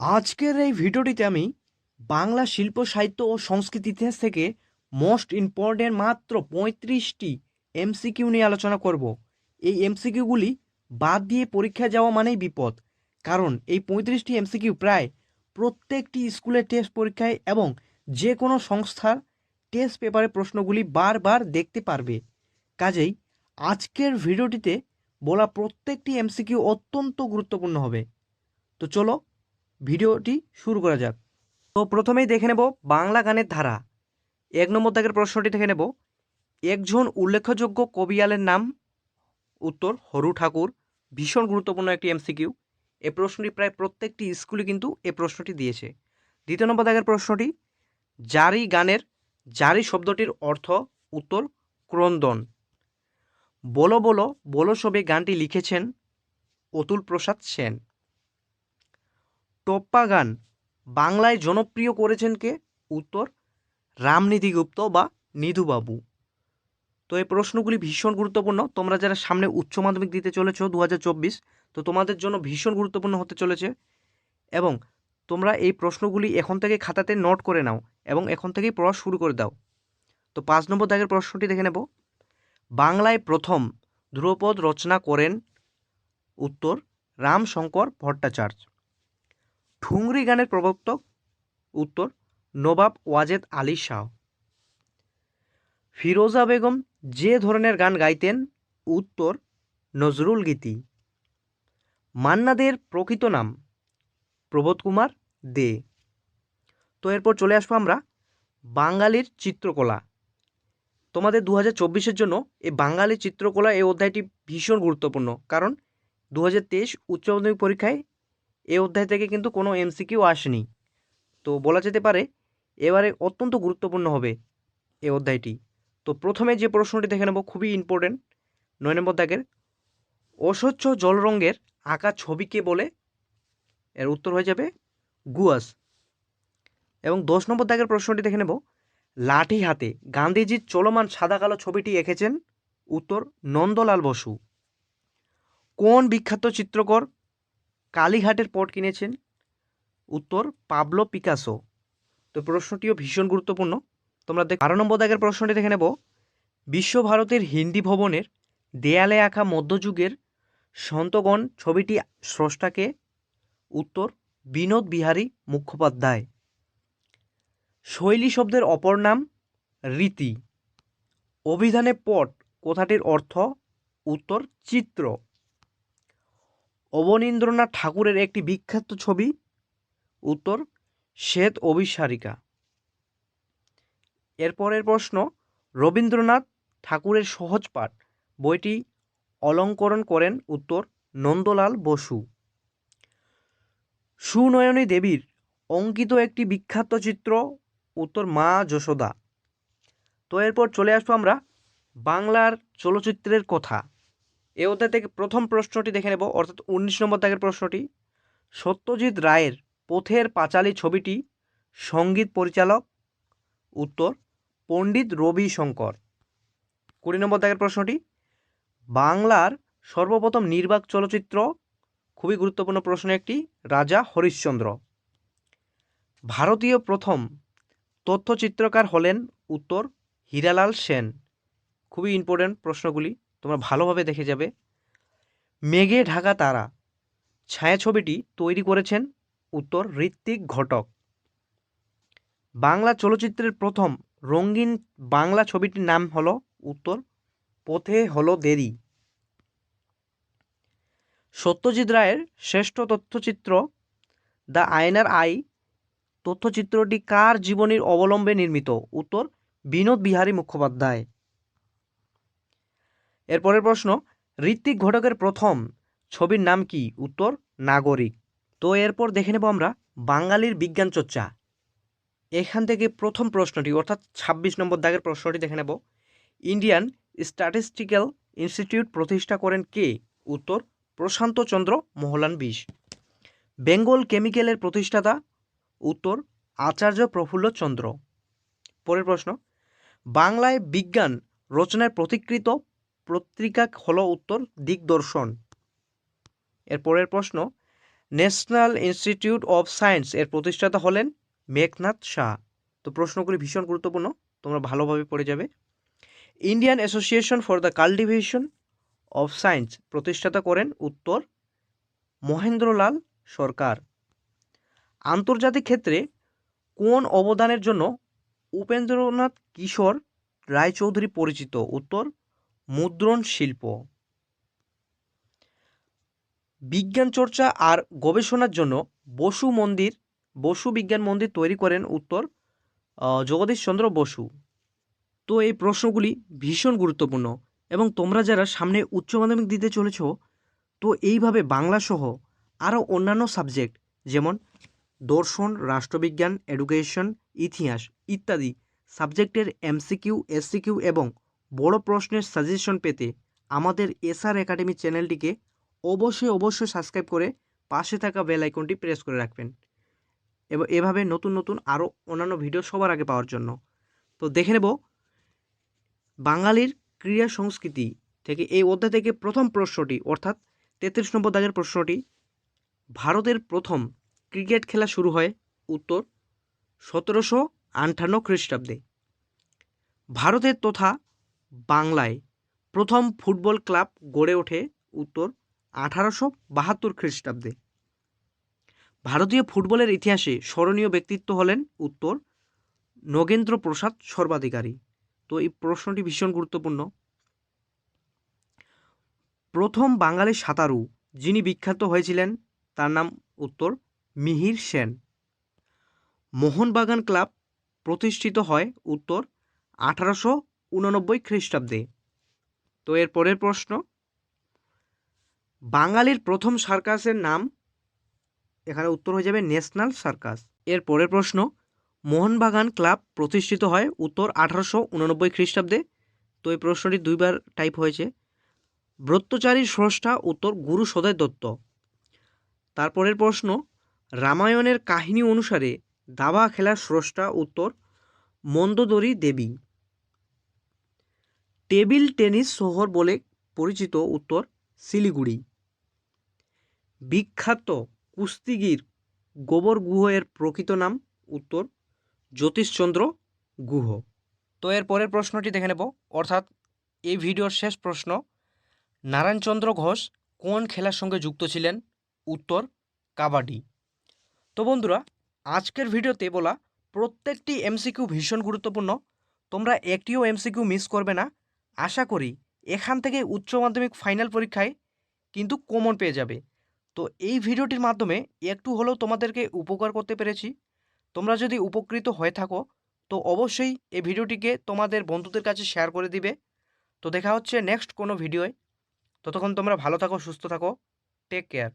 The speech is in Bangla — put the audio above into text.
আজকের এই ভিডিওটিতে আমি বাংলা শিল্প, সাহিত্য ও সংস্কৃতি ইতিহাস থেকে মোস্ট ইম্পর্টেন্ট মাত্র পঁয়ত্রিশটি এমসিকিউ নিয়ে আলোচনা করব। এই এমসিকিউগুলি বাদ দিয়ে পরীক্ষা যাওয়া মানেই বিপদ। কারণ এই পঁয়ত্রিশটি এমসিকিউ প্রায় প্রত্যেকটি স্কুলের টেস্ট পরীক্ষায় এবং যে কোনো সংস্থার টেস্ট পেপারে প্রশ্নগুলি বারবার দেখতে পারবে। কাজেই আজকের ভিডিওটিতে বলা প্রত্যেকটি এমসিকিউ অত্যন্ত গুরুত্বপূর্ণ হবে। তো চলো ভিডিওটি শুরু করা যাক। তো প্রথমেই দেখে নেব বাংলা গানের ধারা। এক নম্বর দাগের প্রশ্নটি দেখে নেব। একজন উল্লেখযোগ্য কবিয়ালের নাম? উত্তর, হরু ঠাকুর। ভীষণ গুরুত্বপূর্ণ একটি এমসিকিউ। এ প্রশ্নটি প্রায় প্রত্যেকটি স্কুলে কিন্তু এ প্রশ্নটি দিয়েছে। দ্বিতীয় নম্বর দাগের প্রশ্নটি, জারি গানের, জারি শব্দটির অর্থ উত্তর, ক্রন্দন। বলো বলো বলো সবে গানটি লিখেছেন অতুল প্রসাদ সেন। টপ্পা গান বাংলায় জনপ্রিয় করেছেন কে? উত্তর, রামনিধি গুপ্ত বা নিধুবাবু তো এই প্রশ্নগুলি ভীষণ গুরুত্বপূর্ণ। তোমরা যারা সামনে উচ্চ মাধ্যমিক দিতে চলেছ দু হাজার চব্বিশ, তো তোমাদের জন্য ভীষণ গুরুত্বপূর্ণ হতে চলেছে এবং তোমরা এই প্রশ্নগুলি এখন থেকে খাতাতে নোট করে নাও এবং এখন থেকেই পড়া শুরু করে দাও। তো পাঁচ নম্বর দাগের প্রশ্নটি দেখে নেব। বাংলায় প্রথম ধ্রুপদ রচনা করেন উত্তর রামশঙ্কর ভট্টাচার্য। ঠুংরি গানের প্রবর্তক উত্তর নবাব ওয়াজেদ আলী শাহ। ফিরোজা বেগম যে ধরনের গান গাইতেন, উত্তর নজরুল গীতি। মান্নাদের প্রকৃত নাম প্রবোধ কুমার দে। তো এরপর চলে আসব আমরা বাঙালির চিত্রকলা। তোমাদের দু হাজার চব্বিশের জন্য এই বাঙালি চিত্রকলা এই অধ্যায়টি ভীষণ গুরুত্বপূর্ণ, কারণ দু হাজার তেইশ উচ্চ মাধ্যমিক পরীক্ষায় এই অধ্যায় থেকে কিন্তু কোনো এমসিকিউ আসেনি। তো বলা যেতে পারে, এবারে অত্যন্ত গুরুত্বপূর্ণ হবে এই অধ্যায়টি। তো প্রথমে যে প্রশ্নটি দেখে নেব, খুবই ইম্পর্টেন্ট নয় নম্বর দাগের। অস্বচ্ছ জল রঙের আঁকা ছবিকে বলে? এর উত্তর হয়ে যাবে, গুয়াস। এবং দশ নম্বর দাগের প্রশ্নটি দেখে নেব, লাঠি হাতে গান্ধীজির চলমান সাদা কালো ছবিটি এঁকেছেন উত্তর নন্দলাল বসু। কোন বিখ্যাত চিত্রকর কালীঘাটের পট কিনেছেন। উত্তর, পাবলো পিকাসো। তো প্রশ্নটিও ভীষণ গুরুত্বপূর্ণ। তোমরা দেখ, বারো নম্বর দাগের প্রশ্নটি দেখে নেব। বিশ্বভারতের হিন্দি ভবনের দেয়ালে আঁকা মধ্যযুগের সন্তগণ ছবিটি স্রষ্টাকে উত্তর, বিনোদ বিহারী মুখোপাধ্যায়। শৈলী শব্দের অপর নাম রীতি। অভিধানে পট কথাটির অর্থ উত্তর, চিত্র। অবনীন্দ্রনাথ ঠাকুরের একটি বিখ্যাত ছবি, উত্তর, শ্বেত অভিসারিকা। এরপরের প্রশ্ন, রবীন্দ্রনাথ ঠাকুরের সহজ পাঠ, বইটি অলঙ্করণ করেন উত্তর, নন্দলাল বসু। সুনয়নী দেবীর অঙ্কিত একটি বিখ্যাত চিত্র, উত্তর, মা যশোদা। তো এরপর চলে আসব আমরা বাংলার চলচ্চিত্রের কথা। এ অধ্যায় থেকে প্রথম প্রশ্নটি দেখে নেব, অর্থাৎ উনিশ নম্বর দাগের প্রশ্নটি। সত্যজিৎ রায়ের পথের পাঁচালী ছবিটি সংগীত পরিচালক, উত্তর, পণ্ডিত রবি শঙ্কর কুড়ি নম্বর দাগের প্রশ্নটি, বাংলার সর্বপ্রথম নির্বাক চলচ্চিত্র, খুবই গুরুত্বপূর্ণ প্রশ্ন একটি, রাজা হরিশ্চন্দ্র। ভারতীয় প্রথম তথ্যচিত্রকার হলেন উত্তর হীরালাল সেন। খুবই ইম্পর্টেন্ট প্রশ্নগুলি। তোমরা ভালোভাবে দেখে যাবে। মেঘে ঢাকা তারা। ছায়াছবিটি তৈরি করেছেন উত্তর ঋত্বিক ঘটক। বাংলা চলচ্চিত্রের প্রথম রঙিন বাংলা ছবিটির নাম হলো উত্তর পথে হলো দেরি। সত্যজিৎ রায়ের শ্রেষ্ঠ তথ্যচিত্র দ্য আয়নার আই। তথ্যচিত্রটি কার জীবনীর অবলম্বে নির্মিত? উত্তর বিনোদ বিহারী মুখোপাধ্যায়। এরপরের প্রশ্ন ঋত্বিক ঘটকের প্রথম ছবির নাম কি? উত্তর, নাগরিক। তো এরপর দেখে নেব আমরা বাঙালির বিজ্ঞান চর্চা। এখান থেকে প্রথম প্রশ্নটি, অর্থাৎ ছাব্বিশ নম্বর দাগের প্রশ্নটি দেখে নেব। ইন্ডিয়ান স্ট্যাটিস্টিক্যাল ইনস্টিটিউট প্রতিষ্ঠা করেন কে? উত্তর, প্রশান্ত চন্দ্র মোহলান বিশ। বেঙ্গল কেমিক্যালের প্রতিষ্ঠাতা? উত্তর, আচার্য প্রফুল্ল চন্দ্র। পরের প্রশ্ন, বাংলায় বিজ্ঞান রচনার প্রতিকৃত পত্রিকা হলো উত্তর দিগদর্শন। এর পরের প্রশ্ন, ন্যাশনাল ইনস্টিটিউট অফ সায়েন্স এর প্রতিষ্ঠাতা হলেন মেঘনাথ শাহ। তো প্রশ্নগুলি ভীষণ গুরুত্বপূর্ণ, তোমরা ভালোভাবে পড়ে যাবে। Indian Association for the Cultivation of Science প্রতিষ্ঠাতা করেন উত্তর মহেন্দ্রলাল সরকার। আন্তর্জাতিক ক্ষেত্রে কোন অবদানের জন্য উপেন্দ্রনাথ কিশোর রায়চৌধুরী পরিচিত? উত্তর মুদ্রণ শিল্প। বিজ্ঞান চর্চা আর গবেষণার জন্য বসু মন্দির, বসু বিজ্ঞান মন্দির তৈরি করেন উত্তর জগদীশচন্দ্র বসু। তো এই প্রশ্নগুলি ভীষণ গুরুত্বপূর্ণ এবং তোমরা যারা সামনে উচ্চ মাধ্যমিক দিতে চলেছ, তো এইভাবে বাংলা সহ আরও অন্যান্য সাবজেক্ট যেমন দর্শন, রাষ্ট্রবিজ্ঞান, এডুকেশন, ইতিহাস ইত্যাদি সাবজেক্টের এমসিকিউ, এসসিকিউ এবং বড় প্রশ্নের সাজেশন পেতে আমাদের এসআর একাডেমি চ্যানেলটিকে অবশ্যই অবশ্যই সাবস্ক্রাইব করে পাশে থাকা বেল আইকনটি প্রেস করে রাখবেন। এবং, এভাবে নতুন নতুন আরও অন্যান্য ভিডিও সবার আগে পাওয়ার জন্য। তো দেখে নেব, বাঙালির ক্রীড়া সংস্কৃতি থেকে এই অধ্যায় থেকে প্রথম প্রশ্নটি, অর্থাৎ তেত্রিশ নম্বর দাগের প্রশ্নটি, ভারতের প্রথম ক্রিকেট খেলা শুরু হয় উত্তর সতেরোশো আটান্ন খ্রিস্টাব্দে। ভারতের তথা বাংলায় প্রথম ফুটবল ক্লাব গড়ে ওঠে উত্তর আঠারোশো বাহাত্তর খ্রিস্টাব্দে। ভারতীয় ফুটবলের ইতিহাসে স্মরণীয় ব্যক্তিত্ব হলেন উত্তর নগেন্দ্র প্রসাদ সর্বাধিকারী। তো এই প্রশ্নটি ভীষণ গুরুত্বপূর্ণ। প্রথম বাঙালি সাঁতারু যিনি বিখ্যাত হয়েছিলেন, তার নাম উত্তর মিহির সেন। মোহনবাগান ক্লাব প্রতিষ্ঠিত হয় উত্তর আঠারোশো উননব্বই খ্রিস্টাব্দে। তো এর পরের প্রশ্ন। বাঙালির প্রথম সার্কাসের নাম, এখানে উত্তর হয়ে যাবে ন্যাশনাল সার্কাস। এর পরের প্রশ্ন, মোহনবাগান ক্লাব প্রতিষ্ঠিত হয় উত্তর আঠারোশো উননব্বই খ্রিস্টাব্দে। তো এই প্রশ্নটি দুইবার টাইপ হয়েছে। ব্রত্যচারীর স্রষ্টা উত্তর গুরু সদয় দত্ত। তারপরের প্রশ্ন, রামায়ণের কাহিনী অনুসারে দাবা খেলার স্রষ্টা উত্তর মন্দোদরী দেবী। টেবিল টেনিস শহর বলে পরিচিত উত্তর শিলিগুড়ি। বিখ্যাত কুস্তিগির গোবর গুহ এর প্রকৃত নাম উত্তর জ্যোতিষচন্দ্র গুহ। তো এর পরের প্রশ্নটি দেখে নেব। অর্থাৎ এই ভিডিওর শেষ প্রশ্ন নারায়ণচন্দ্র ঘোষ কোন খেলার সঙ্গে যুক্ত ছিলেন? উত্তর কাবাডি। তো বন্ধুরা, আজকের ভিডিওতে বলা প্রত্যেকটি এমসিকিউ ভীষণ গুরুত্বপূর্ণ। তোমরা একটিও এমসিকিউ মিস করবে না। আশা করি এখান থেকে উচ্চ মাধ্যমিক ফাইনাল পরীক্ষায় কিন্তু কমন পেয়ে যাবে। তো এই ভিডিওটির মাধ্যমে একটু হলেও তোমাদেরকে উপকার করতে পেরেছি। তোমরা যদি উপকৃত হয়ে থাকো, তো অবশ্যই এই ভিডিওটিকে তোমাদের বন্ধুদের কাছে শেয়ার করে দিবে। তো দেখা হচ্ছে নেক্সট কোনো ভিডিওয় ততক্ষণ তোমরা ভালো থাকো, সুস্থ থাকো। Take care